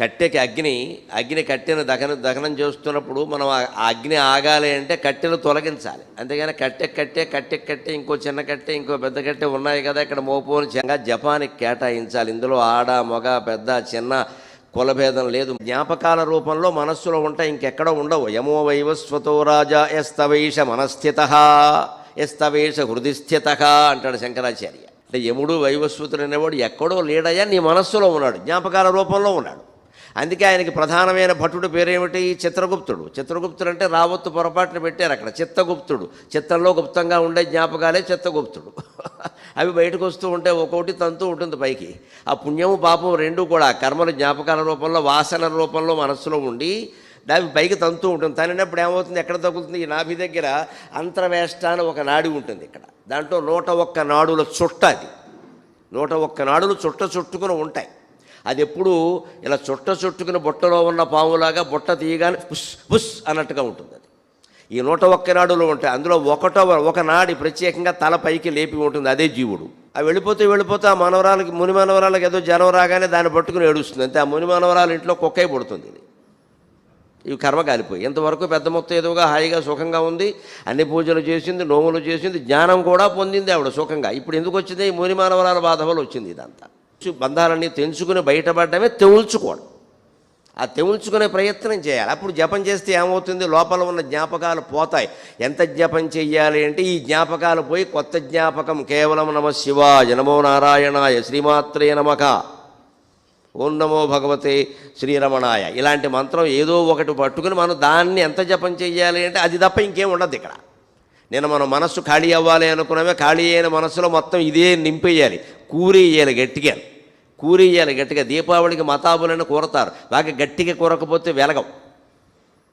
కట్టెకి అగ్ని అగ్ని కట్టెను దహన దహనం చేస్తున్నప్పుడు మనం ఆ అగ్ని ఆగాలి అంటే కట్టెను తొలగించాలి. అంతేగాని కట్టె కట్టె కట్టె కట్టె ఇంకో చిన్న కట్టె ఇంకో పెద్ద కట్టె ఉన్నాయి కదా ఇక్కడ మోపోని చెంగా జపానికి కేటాయించాలి. ఇందులో ఆడ మగ పెద్ద చిన్న కులభేదం లేదు. జ్ఞాపకాల రూపంలో మనస్సులో ఉంటాయి ఇంకెక్కడ ఉండవు. యమో వైవస్వతో రాజా ఎస్తవైష మనస్థిత ఎస్తవేష హృదిస్థిత అంటాడు శంకరాచార్య. అంటే యముడు వైవస్వతుడు అనేవాడు ఎక్కడో లేడయ్యా నీ మనస్సులో ఉన్నాడు జ్ఞాపకాల రూపంలో ఉన్నాడు. అందుకే ఆయనకి ప్రధానమైన భటుడు పేరేమిటి? చిత్రగుప్తుడు. చిత్రగుప్తుడు అంటే రావత్తు పొరపాటున పెట్టారు అక్కడ. చిత్తగుప్తుడు. చిత్తంలో గుప్తంగా ఉండే జ్ఞాపకాలే చిత్తగుప్తుడు. అవి బయటకు వస్తూ ఉంటే ఒక్కొక్కటి తంతు ఉంటుంది పైకి. ఆ పుణ్యము పాపం రెండు కూడా కర్మల జ్ఞాపకాల రూపంలో వాసన రూపంలో మనస్సులో ఉండి దాని పైకి తంతు ఉంటుంది. తనినప్పుడు ఏమవుతుంది? ఎక్కడ తగులుతుంది? ఈ నాభి దగ్గర అంతర్వేష్ట అని ఒక నాడి ఉంటుంది ఇక్కడ. దాంట్లో నూట ఒక్క నాడుల చుట్ట అది. నూట ఒక్క నాడులు చుట్ట చుట్టుకుని ఉంటాయి. అది ఎప్పుడు ఇలా చుట్ట చుట్టుకుని బుట్టలో ఉన్న పాములాగా బుట్ట తీయగానే పుస్ పుస్ అన్నట్టుగా ఉంటుంది అది. ఈ నూట ఒక్క నాడులు ఉంటాయి. అందులో ఒకటో ఒక నాడి ప్రత్యేకంగా తల పైకి లేపి ఉంటుంది. అదే జీవుడు. అవి వెళ్ళిపోతే వెళ్ళిపోతే ఆ మనవరాలకి ముని మనవరాలకి ఏదో జ్వరం రాగానే దాన్ని పట్టుకుని ఏడుస్తుంది. అంతే. ఆ ముని మనవరాలు ఇంట్లో కుక్కై పుడుతుంది ఇది. ఇవి కర్మ కాలిపోయి. ఇంతవరకు పెద్ద మొత్తం ఏదోగా హాయిగా సుఖంగా ఉంది. అన్ని పూజలు చేసింది నోములు చేసింది జ్ఞానం కూడా పొందింది ఆవిడ సుఖంగా. ఇప్పుడు ఎందుకు వచ్చింది? ఈ ముని మానవరాల బాధ వల్ల వచ్చింది ఇదంతా. బంధాలన్నీ తెంచుకుని బయటపడమే తెవుల్చుకోవడం. ఆ తెవుల్చుకునే ప్రయత్నం చేయాలి. అప్పుడు జపం చేస్తే ఏమవుతుంది? లోపల ఉన్న జ్ఞాపకాలు పోతాయి. ఎంత జపం చెయ్యాలి అంటే ఈ జ్ఞాపకాలు పోయి కొత్త జ్ఞాపకం కేవలం నమ శివాయ నమో నారాయణాయ శ్రీమాత్రే నమక ఓం నమో భగవతే శ్రీరమణాయ. ఇలాంటి మంత్రం ఏదో ఒకటి పట్టుకుని మనం దాన్ని ఎంత జపం చెయ్యాలి అంటే అది తప్ప ఇంకేం ఉండదు ఇక్కడ. నేను మన మనస్సు ఖాళీ అవ్వాలి అనుకున్నామే ఖాళీ అయిన మనస్సులో మొత్తం ఇదే నింపేయాలి. కూరి గట్టిగా. కూరియ్యాలి గట్టిగా. దీపావళికి మతాబులను కూరతారు. బాగా గట్టిగా కూరకపోతే వెలగం.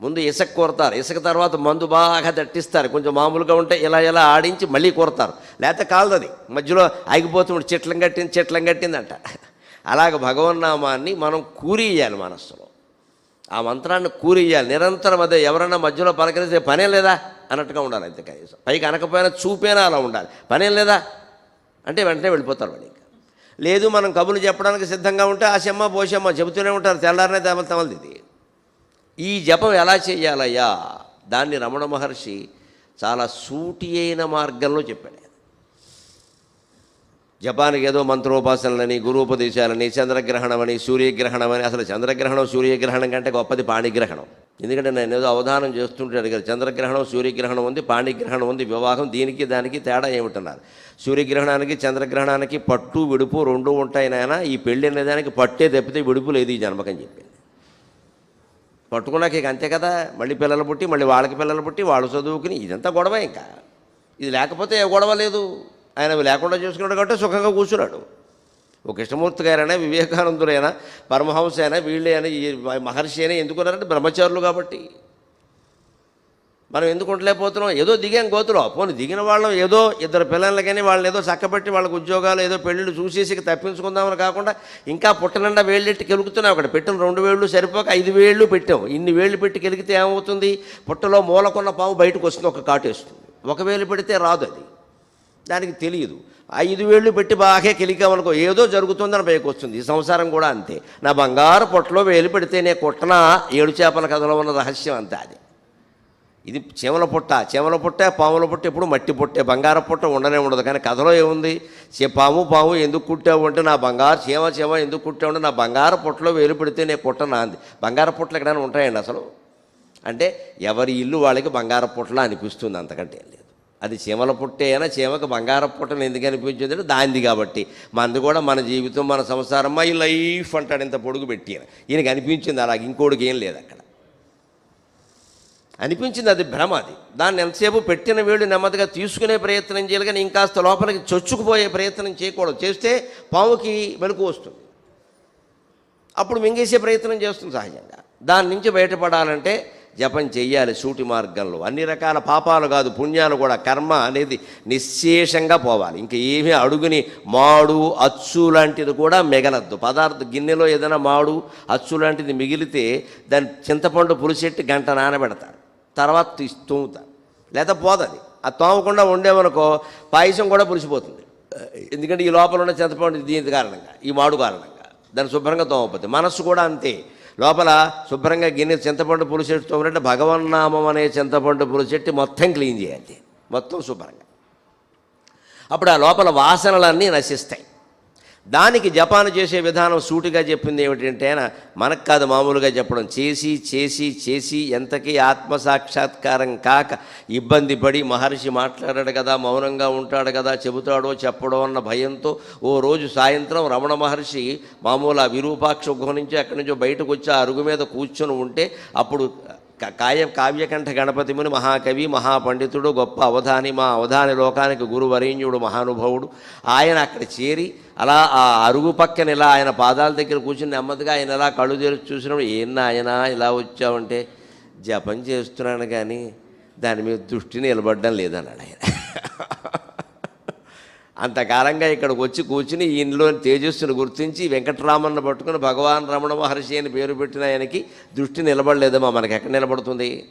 ముందు ఇసుక కూరతారు. ఇసుక తర్వాత మందు బాగా దట్టిస్తారు కొంచెం మామూలుగా ఉంటే ఇలా ఇలా ఆడించి మళ్ళీ కూరతారు. లేకపోతే కాలదది. మధ్యలో ఆగిపోతుంది చెట్లం కట్టింది చెట్లం కట్టిందంట. అలాగ భగవన్నామాన్ని మనం కూరియాలి మనస్సులో. ఆ మంత్రాన్ని కూరియాలి. నిరంతరం అదే ఎవరన్నా మధ్యలో పలకరిస్తే పనే లేదా? అన్నట్టుగా ఉండాలి అంతే కనీసం. పైకి అనకపోయినా చూపేనా అలా ఉండాలి. పనేం లేదా? అంటే వెంటనే వెళ్ళిపోతారు వాళ్ళు ఇంకా. లేదు మనం కబులు చెప్పడానికి సిద్ధంగా ఉంటే ఆ చెమ్మ పోషమ్మ చెబుతూనే ఉంటారు. తెల్లారనే తమల తమలది ఇది. ఈ జపం ఎలా చేయాలయ్యా? దాన్ని రమణ మహర్షి చాలా సూటి అయిన మార్గంలో చెప్పాడు. జపానికి ఏదో మంత్రోపాసనలని గురూపదేశాలని చంద్రగ్రహణమని సూర్యగ్రహణమని అసలు చంద్రగ్రహణం సూర్యగ్రహణం కంటే గొప్పది పాణిగ్రహణం. ఎందుకంటే నేను ఏదో అవధానం చేస్తుంటే కదా. చంద్రగ్రహణం సూర్యగ్రహణం ఉంది పాణిగ్రహణం ఉంది వివాహం దీనికి దానికి తేడా ఏమిటన్నారు? సూర్యగ్రహణానికి చంద్రగ్రహణానికి పట్టు విడుపు రెండు ఉంటాయి నాయన. ఈ పెళ్ళి అనేదానికి పట్టే తప్పితే విడుపు లేదు ఈ జన్మకని చెప్పింది. పట్టుకున్నాక ఇక అంతే కదా. మళ్ళీ పిల్లలు పుట్టి మళ్ళీ వాళ్ళకి పిల్లలు పుట్టి వాళ్ళు చదువుకుని ఇదంతా గొడవ ఇంకా. ఇది లేకపోతే ఏ గొడవ లేదు. ఆయన లేకుండా చూసుకున్నాడు కాబట్టి సుఖంగా కూర్చున్నాడు. ఒక కృష్ణమూర్తి గారైనా వివేకానందుడైనా పరమహంస అయినా వీళ్ళే ఈ మహర్షి అయినా ఎందుకున్నారంటే బ్రహ్మచారులు కాబట్టి. మనం ఎందుకు ఉండలేకపోతున్నాం? ఏదో దిగాం గోతులో. పోనీ దిగిన వాళ్ళం ఏదో ఇద్దరు పిల్లలకని వాళ్ళని ఏదో చక్కబెట్టి వాళ్ళకి ఉద్యోగాలు ఏదో పెళ్ళిళ్ళు చూసేసి తప్పించుకుందామని కాకుండా ఇంకా పుట్టనండా వేళ్ళెట్టి కెలుగుతున్నాం అక్కడ పెట్టిన రెండు వేళ్ళు సరిపోక ఐదు వేళ్ళు పెట్టాం. ఇన్ని వేళ్ళు పెట్టి కెలిగితే ఏమవుతుంది? పుట్టలో మూలకున్న పాము బయటకు వస్తుంది ఒక కాటేస్తుంది. ఒక వేలు పెడితే రాదు అది. దానికి తెలియదు. ఐదు వేళ్ళు పెట్టి బాగా కెలికామనుకో ఏదో జరుగుతుందని పైకి వస్తుంది ఈ సంసారం కూడా అంతే. నా బంగారు పొట్టలో వేలు పెడితే నే కొట్టన ఏడు చేపల కథలో ఉన్న రహస్యం అంతే అది. ఇది చీమల పుట్ట. చీమల పుట్ట పాముల పుట్ట ఎప్పుడు మట్టి పుట్టే. బంగారం పుట్ట ఉండనే ఉండదు. కానీ కథలో ఏముంది? చే పాము పాము ఎందుకు కుట్టావు అంటే నా బంగారు చీమ చీమ ఎందుకు కుట్టావు అంటే నా బంగారు పుట్టలో వేలు పెడితే నేను కుట్టనా అంది. బంగారు పుట్టలు ఎక్కడైనా ఉంటాయండి అసలు? అంటే ఎవరి ఇల్లు వాళ్ళకి బంగారు పుట్టలా అనిపిస్తుంది అంతకంటే లేదు. అది చీమల పుట్టే అయినా చీమకు బంగారం పుట్టని ఎందుకు అనిపించింది అంటే దాంది కాబట్టి. మనది కూడా మన జీవితం మన సంసారం ఈ లైఫ్ అంటాడు ఇంత పొడుగు పెట్టి ఈయనకి అనిపించింది అలాగ ఇంకోడికి ఏం లేదు అక్కడ. అనిపించింది అది భ్రమ అది. దాన్ని ఎంతసేపు పెట్టిన వేళ్ళు నెమ్మదిగా తీసుకునే ప్రయత్నం చేయాలి కానీ ఇంకాస్త లోపలికి చొచ్చుకుపోయే ప్రయత్నం చేయకూడదు. చేస్తే పావుకి మెలకు వస్తుంది. అప్పుడు మింగేసే ప్రయత్నం చేస్తుంది సహజంగా. దాని నుంచి బయటపడాలంటే జపం చెయ్యాలి సూటి మార్గంలో. అన్ని రకాల పాపాలు కాదు పుణ్యాలు కూడా. కర్మ అనేది నిశ్శేషంగా పోవాలి. ఇంకా ఏమీ అడుగుని మాడు అచ్చు లాంటిది కూడా మిగలద్దు. పదార్థ గిన్నెలో ఏదైనా మాడు అచ్చు లాంటిది మిగిలితే దాన్ని చింతపండు పులిసెట్టి గంట నానబెడతారు. తర్వాత తీసి తోముతారు. లేదా పోదది ఆ తోమకుండా ఉండేమనుకో పాయసం కూడా పులిసిపోతుంది. ఎందుకంటే ఈ లోపల ఉన్న చింతపండు దీని కారణంగా ఈ మాడు కారణంగా. దాన్ని శుభ్రంగా తోమపోతుంది మనస్సు కూడా అంతే. లోపల శుభ్రంగా గిన్నె చింతపండు పులుసెట్టు తోమినట్టు భగవన్నామం అనే చింతపండు పులుసెట్టి మొత్తం క్లీన్ చేయాలి. మొత్తం శుభ్రంగా. అప్పుడు ఆ లోపల వాసనలన్నీ నశిస్తాయి. దానికి జపాన్ చేసే విధానం సూటిగా చెప్పింది ఏమిటంటే ఆయన మనకు కాదు మామూలుగా చెప్పడం చేసి చేసి చేసి ఎంతకీ ఆత్మసాక్షాత్కారం కాక ఇబ్బంది పడి మహర్షి మాట్లాడాడు కదా మౌనంగా ఉంటాడు కదా చెబుతాడో చెప్పడో అన్న భయంతో ఓ రోజు సాయంత్రం రమణ మహర్షి మామూలు ఆ విరూపాక్ష గుహ నుంచి అక్కడి నుంచో బయటకు వచ్చి ఆ అరుగు మీద కూర్చొని ఉంటే అప్పుడు కాయ కావ్యకంఠ గణపతి ముని మహాకవి మహాపండితుడు గొప్ప అవధాని మా అవధాని లోకానికి గురువరేణ్యుడు మహానుభావుడు. ఆయన అక్కడ చేరి అలా ఆ అరుగు పక్కన ఇలా ఆయన పాదాల దగ్గర కూర్చుని నెమ్మదిగా ఆయన ఇలా కళ్ళు తెరిచి చూసినప్పుడు ఏం ఆయన ఇలా వచ్చావంటే? జపం చేస్తున్నాను కానీ దాని మీద దృష్టి నిలబడడం లేదన్నాడు ఆయన. అంతకాలంగా ఇక్కడికి వచ్చి కూర్చుని ఈయనలోని తేజస్సును గుర్తించి వెంకటరామన్ను పట్టుకుని భగవాన్ రమణ మహర్షి అని పేరు పెట్టిన ఆయనకి దృష్టి నిలబడలేదమ్మా. మనకి ఎక్కడ నిలబడుతుంది?